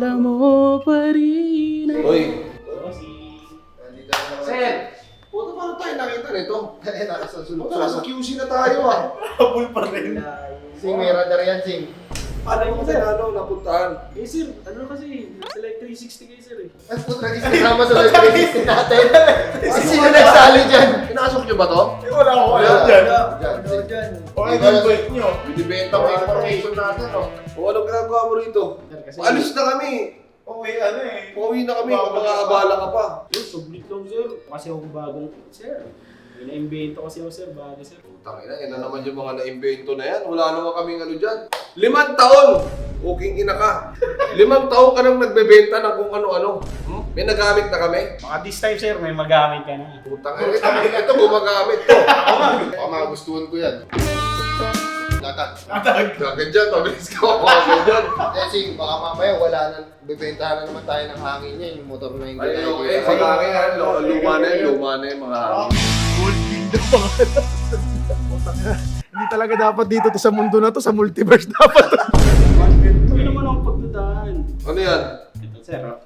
pa rin. Uy. Sir! Puto paano tayo nakita nito? Eh, nasa sulok. Puto nasa QC na tayo ah. Habol pa rin. Sing, may radar yan, Sing. Paano mo tayo ano, napuntahan? Eh sir, ano kasi, nasa like 360 kayo sir eh. At puto naging kasama sa live release natin. Si sino nagsali dyan? Pinasok nyo ba to? Eh, wala akong alam Wala. dyan. Dyan, Sing. O, ano yung bike nyo? Binibenta mo yung information natin no? O anong ginagawa mo rito? Sir, kasi... Alis na kami. Okay, ano eh. Pauwi na kami, mag-aabala ka pa. Sir, sublit lang sir. Kasi ako bagong... Sir, may na-invento kasi ako sir, bago sir. Tangina, ina naman yung mga na-invento na yan. Wala naman kaming ano dyan. Limang taon! Uking ina ka. Limang taon ka nang nagbebenta ng kung ano-ano. Hmm? May nagamit na kami. Mga this time sir, may magamit ka na. Putang ina, ito, ito gumagamit to. Baka magustuhan ko yan. Latag. Natag. Kagad dyan, pabilis ka ako kagad dyan. Eh, Sing, baka mamaya wala na, bibentahan na naman tayo ng hangin niya, yung motor na yung Ay, okay. Pag hangin yan, luma na yun, luma na yung mga hangin. Gold kingdom pa Hindi talaga dapat dito to sa mundo na to, sa multiverse dapat. Hindi naman ako pagdadaan. Ano yan? Ito sir, oh.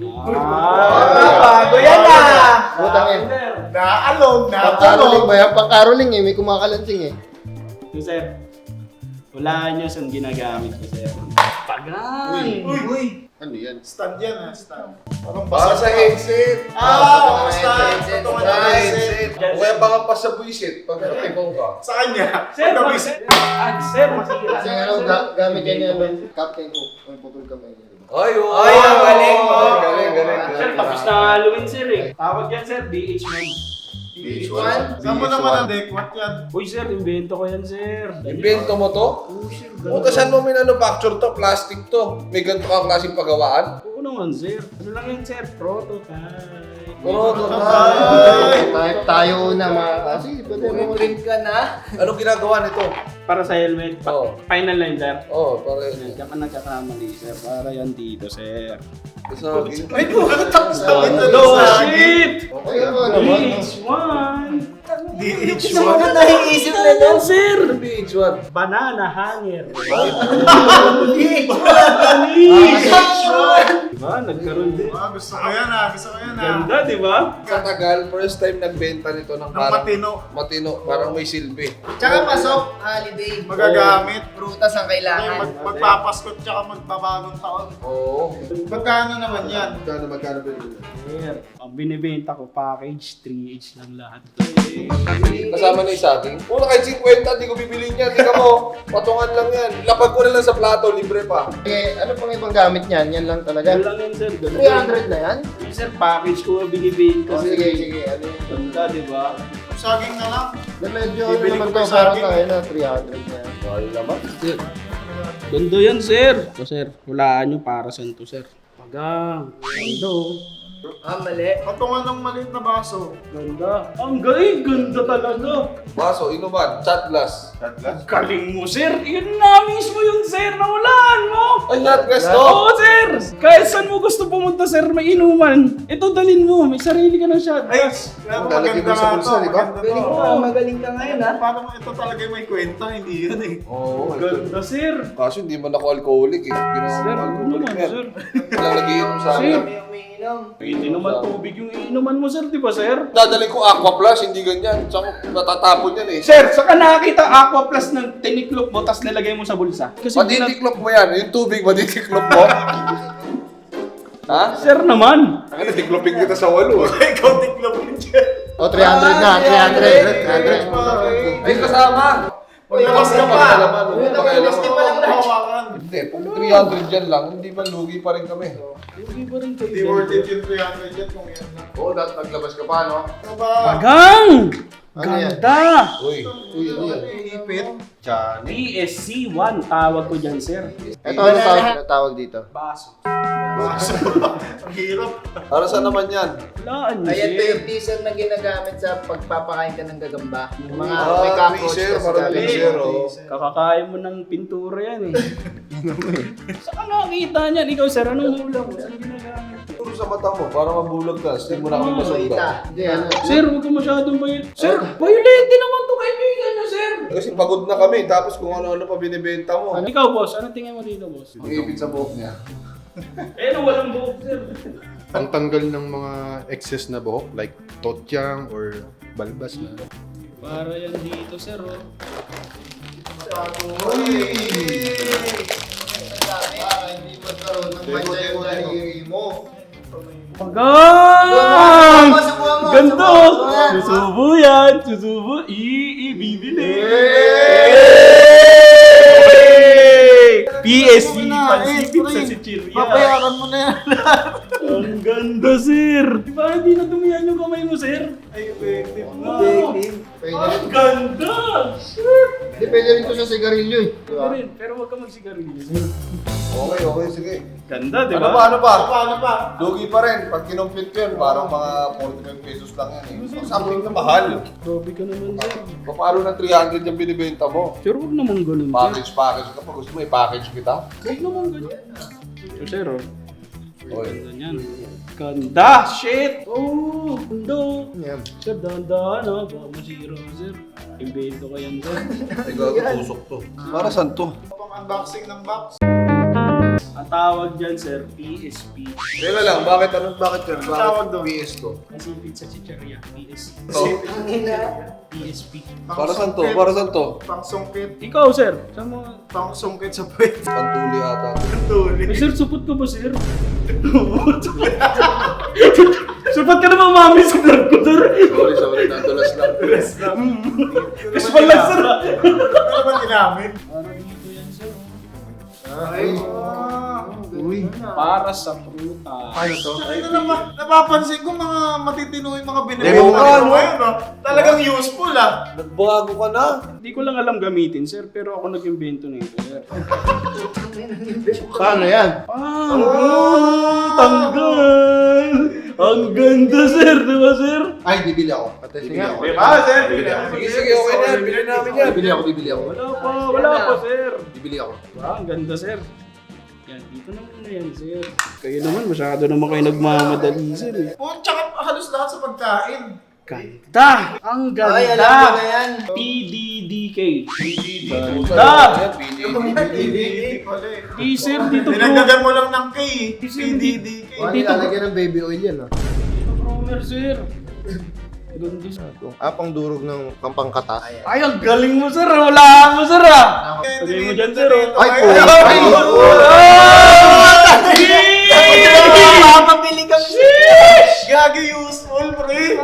Ah, bago yan ah! Putang ina. sir. Naalog, Pang-caroling ba yan? Pang-caroling eh, may kumakalansing eh. Sir. Wala nyo saan ginagamit ko sir. Pagan! Uy, uy. Ano yan? Stand yan ah, stand. Parang Para basa sa headset. Ah, Sa. Totoo Sa na headset. O kaya baka pa sa buisit pag natipong ka. Sa kanya. Sir, Pag mag- nabis- ah, sir, masira. Kasi ano, ga- gamit yan yan, Captain Hook. Ang putol kamay niya. Ay, oo. Ay, ang galing mo. Galing, galing, Sir, tapos na Halloween sir eh. Tawag yan sir, BH1. BH1. Saan mo naman ang dekwat yan? Uy sir, invento ko yan sir. Invento mo to? Oo sir, Puta, saan mo minanufacture to? Plastic to. May ganito kang klaseng pagawaan? Oo naman sir. Ano lang yan sir? Prototype. Ay! Tayo, tayo na mga... Ah, sige, pwede mo. Anong ginagawa nito? Para sa helmet. Pa- Oo. Final line sir. Oh, para Yan, Diyan ka nagkakamali sir. Para yan dito sir. sa Ay, putak sa ito. Oh shit! Okay, ano naman. BH1! DH1. nahiisip na yan sir! BH1. Banana hanger. DH1. Diba? Nagkaroon din. Ah, gusto ko yan ah, gusto ko yan ah. Ganda, di ba? Sa tagal, first time nagbenta nito ng Ng parang matino. matino, parang may silbi. Tsaka pasok, holiday. Magagamit. Prutas ang Yung kailangan. mag magpapaskot tsaka magbabagong taon. Oo. Magkano naman yan? Magkano, magkano ba yun? Sir, ang binibenta ko package 3H lang lahat. Kasama na yung sa akin. Una kahit 50, di ko bibili niya. Tingnan mo, patungan lang yan. Lapag ko na lang sa plato, libre pa. Eh, ano pang ibang gamit niyan? Yan lang talaga. Yan lang yan sir. Ganda. 300 na yan? Yung Sir, package ko binibenta. Oh, sige, sige. Ano yun? Ganda, di ba? Saging na lang. Na medyo ano Bibili naman ko to, pa sa parang akin. na 300 na yan. Mahal naman. Sir, ganda yan sir. So sir, hulaan nyo para saan to sir. Pagang. Ganda oh. Ah, mali. Patungan ng maliit na baso. Ganda. Ang galing, ganda talaga. Baso, inuman, shot glass. Ang galing mo sir. Yun na mismo yung sir na hulaan mo. Ay, shot glass to! Oo, sir! Kahit saan mo gusto pumunta, sir, may inuman. Ito, dalin mo. May sarili ka ng shot. Ay, Ang maganda lalagyan mo sa nga bulsa, to, di ba? maganda Galing to. ka, magaling ka ngayon ha. Paano mo ito talaga yung may kwenta? Hindi yun eh. Oo. Ganda, sir. Kaso hindi man ako alcoholic eh. Ginawa Sir, ko ano alcoholic naman, yan. sir? Walang nagiinom sa Sir. akin. Yung umiinom. Pwede naman tubig yung inuman mo, sir, di ba, sir? Dadali ko Aqua Plus, hindi ganyan. Saka natatapon yan eh. Sir, saka nakakita Aqua Plus ng tiniklop mo, tapos nilagay mo sa bulsa. Kasi na- Matitiklop mo yan. Yung tubig, matitiklop mo. ha? Sir naman. Ano, tiklopin kita sa walo. Ikaw tiklop mo dyan. O, 300 na, 300. 300. Ay, kasama! Uy, mas ka ka pa. pa. Uy, nakulis din pa lang lahat. Hindi, kung 300 yan lang, hindi man lugi pa rin kami. Hindi ba rin Hindi worth it yung 300 yan kung yan lang. Oo, dapat naglabas ka pa, no? Pagang! Ano? Ganda! Uy. Uy, yan? Ipit. Chan. PSC1, tawag ko dyan, sir. Ito, ano tawag, ano tawag dito? Baso. Ang hirap. Para saan naman yan? Walaan niyo, Ayan to yung diesel na ginagamit sa pagpapakain ka ng gagamba. Yung mga Ah, may cockroach freezer, kasi parang oh. Kakakain mo ng pintura yan eh. Saan nakakita niyan? Ikaw, sir, anong hula mo? Saan ginagamit? Puro sa mata mo, para mabulag ka. Hindi mo na kami Kita. masundan. Hindi, ano? Sir, huwag ka masyadong bayot. Sir, bayolente naman to kaibigan niyo, sir. Kasi pagod na kami, tapos kung ano-ano pa binibenta mo. Ano, ikaw, boss, ano tingin mo dito, boss? Ipit sa buhok niya. Eh, no, walang buhok, sir. Ang tanggal ng mga excess na buhok like totyang or balbas na. Para yan dito, sir, oh. Para hindi magkaroon ng mo. Pagang! Subuhan mo, Ganda! subuhan mo, subuhan. Susubo yan! Susubo! I-ibibili! PSC! Pansipit sa Sicilia! Papayaran mo na yan. Ang ganda, sir! Di ba hindi na dumihan yung kamay mo, sir? Ay, effective na. Pwede Ang rin. ganda! Hindi, pwede rin to sa sigarilyo eh. Ba? Pero, huwag ka magsigarilyo. Okay, okay, sige. Ganda, di Ano ba? pa, ano pa? Paano pa? Lugi pa rin. Pag kinumpit yun, parang mga 45 pesos lang yan eh. Something na mahal. Grabe ka naman, sir. Paano na 300 yung binibenta mo? Sir, huwag naman ganun, sir. Package, package. Kapag gusto mo, i-package kita. Huwag naman ganyan. So, sir, oh. Okay. Ganda niyan. Ganda! Shit! Oh! Ganda! Yan. Sir, dahan-dahan ha. Baka masira ka, sir. Invento ka yan, sir. Ikaw, tusok to. Para saan to? Pang unboxing ng box. Ang tawag dyan, sir, PSP. Teka lang, bakit ano, bakit yan? Ang tawag Bakit doon? PS to? Kasi pizza chicharia. PSP. To? PSP. Para saan to? Para saan to? Pang sungkit. Ikaw, sir. Saan mo? Pang sungkit sa puwet. Pantuli ata. Tuli. Eh, sir, supot ka ba, sir? supot ka naman, mami, sa vlog ko, sir. Sorry, sorry, nadulas lang. Mas pala, sir. Ano naman ginamit? Para dito yan, sir. Ay. Para sa pruta. Ano to? Ito naman, napapansin ko mga matitino yung mga Demo binibenta ka, ko no? ngayon. No? Talagang useful ah. Nagbago ka na. Hindi ko lang alam gamitin, sir, pero ako nag-invento nito, sir. Paano yan? Ah, oh, tanggal! Ang ganda, sir, di ba, sir? Ay, bibili ako. Patest Bibili nga. ako. Diba, sir? Sige, sige, okay na. Bili namin yan. Bibili ako, bibili ako. Wala pa, wala pa, sir. Bibili ako. Ah, ang ganda, sir. Yan, dito naman na yan, sir. Kayo naman, masyado naman kayo nagmamadali, sir. eh. Oh, tsaka halos lahat sa pagkain. Ganda! Ang ganda! Ay, alam ko na yan. PDDK. Ganda! PDD pala eh. Sir, dito bro. Dinagdagan mo lang ng K eh. Sir, di- PDD. Ano nilalagyan ng baby oil yan ah? Dito, Bromer, sir. Ganda, sir. Ah, pang durog ng pampangkata. Ay, ang galing mo, sir. Wala mo, sir, ah. Sabihin mo dyan, sir, oh. Ay, po. Ay, Mapapili kang Gagi useful, pre.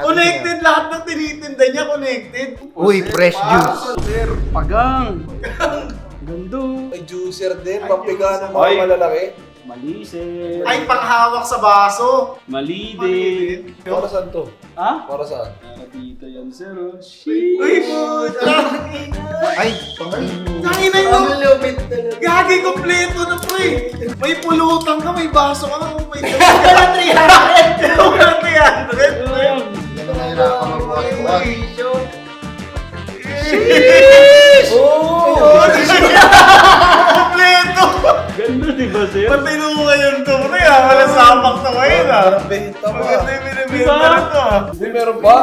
Connected lahat ng tinitinda niya, connected. Uy, fresh juice. Sir, pagang. Gando. May juicer din. Pampiga ng mga Ay. malalaki. Mali, sir. Ay, panghawak sa baso. Mali din. Para saan to? Ha? Para saan? Dito yan, sir. Oh. Uy, Sheesh. puta. Ay, pang Tangina yung... Gagi, kompleto na, pre. May pulutan ka, may baso ka na. May Wala 300. Wala 300. Ayan. Hindi na nahirapan magbuhat-buhat. Oh! Matino ngayon to, pre. ah. Wala sapak to ngayon, ah. Parang benta pa. Maganda yung binibenta Diba? nito, ah. Hindi, meron pa?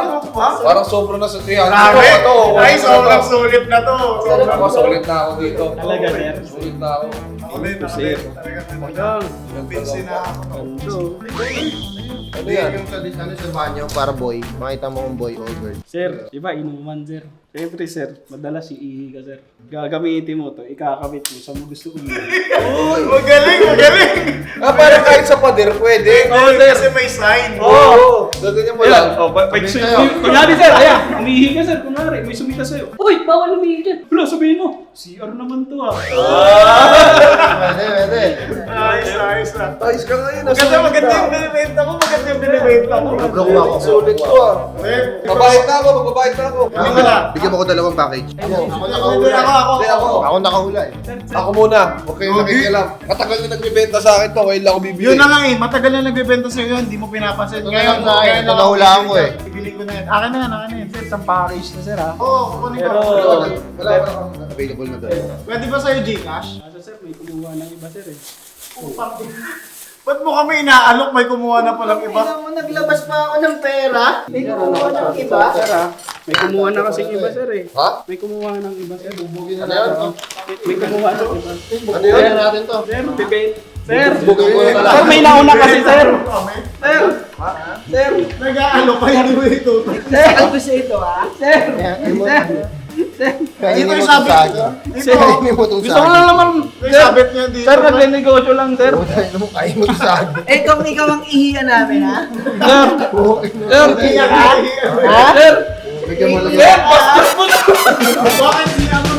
Parang sobra na sa 300. Grabe. Ito, Ay, sobrang sulit na to. Sobrang sulit na ako dito. Talaga, sir. Sulit na ako. Ako ako Sir. din. Talagang Pagang. Pinsin na ako. Gando. Ano Ano yan? yan? Yung sa ano sa banyo para boy. Makita mo kung boy or girl. Sir, iba inuman, sir. Siyempre, sir, madalas iihi ka, sir. Gagamitin mo to, ikakabit mo sa mo gusto umihi. Magaling, magaling. Ah, parang kahit sa pader, pwede. Oo, kasi may sign. Oo. Gaganyan mo lang. oh, Sabihin sa'yo. Kunyari, sir, ayan, umihi ka, sir. Kunwari, may sumita sa'yo. Uy, bawal umihi dyan. Wala, sabihin mo, CR naman to, ah. Pwede, pwede. Ayos, ayos na. Ayos ka ngayon. Maganda, maganda yung binibenta ko. Maganda yung binibenta ko. Nag-block ako. Sulit to ah. Mabayad na ako, magbabayad na ako. Hindi ko na. Bigyan mo ko dalawang package. Ako, ako, ako. Hindi ako. Ako nakahula eh. Ako muna. Kayong nakikialam. Matagal na nagbibenta sa akin to. Ngayon lang ako bibili. Yun na nga eh, matagal na nagbebenta sa'yo yun, hindi mo pinapansin. Ito na lang sa akin, ngayon ito ako nahulaan ko eh. Bibili ko na yan. Akin na yan, akin na yan. Sir, isang package na, sir, ha? Oo, kukunin ko. Pero- Wala. Available na doon. Pwede ba sa'yo Gcash? Asa, sir, may kumuha ng iba, sir, eh. Ba't mo kami inaalok? May kumuha na palang iba. Tingnan mo, naglabas pa ako ng pera. May Sir, kumuha ano ng iba. Sir, ha? May kumuha na kasi iba sir eh. Ha? May kumuha ng iba sir. Bubugin na Ano natin. May kumuha ng iba. Ano yun? Na natin to. Sir, debate. Sir, Bubugin ko na lang. sir, may nauna kasi sir. Sir, sir, Nag-aalo pa yun mo ito. sir, ano siya ito ah? Sir, mo. sir, sir. Kainin mo itong saging. Ito. Kainin mo itong Gusto ko lang naman, May sir, sabit niya dito. sir, nagle-negosyo lang sir. Kainin mo, itong saging. Eh, kung ikaw ang ihiya namin, ha? Sir, sir, Iyak ka. ha? Sir, Bigyan mo lang sir, bastos mo na. Bakit siya mo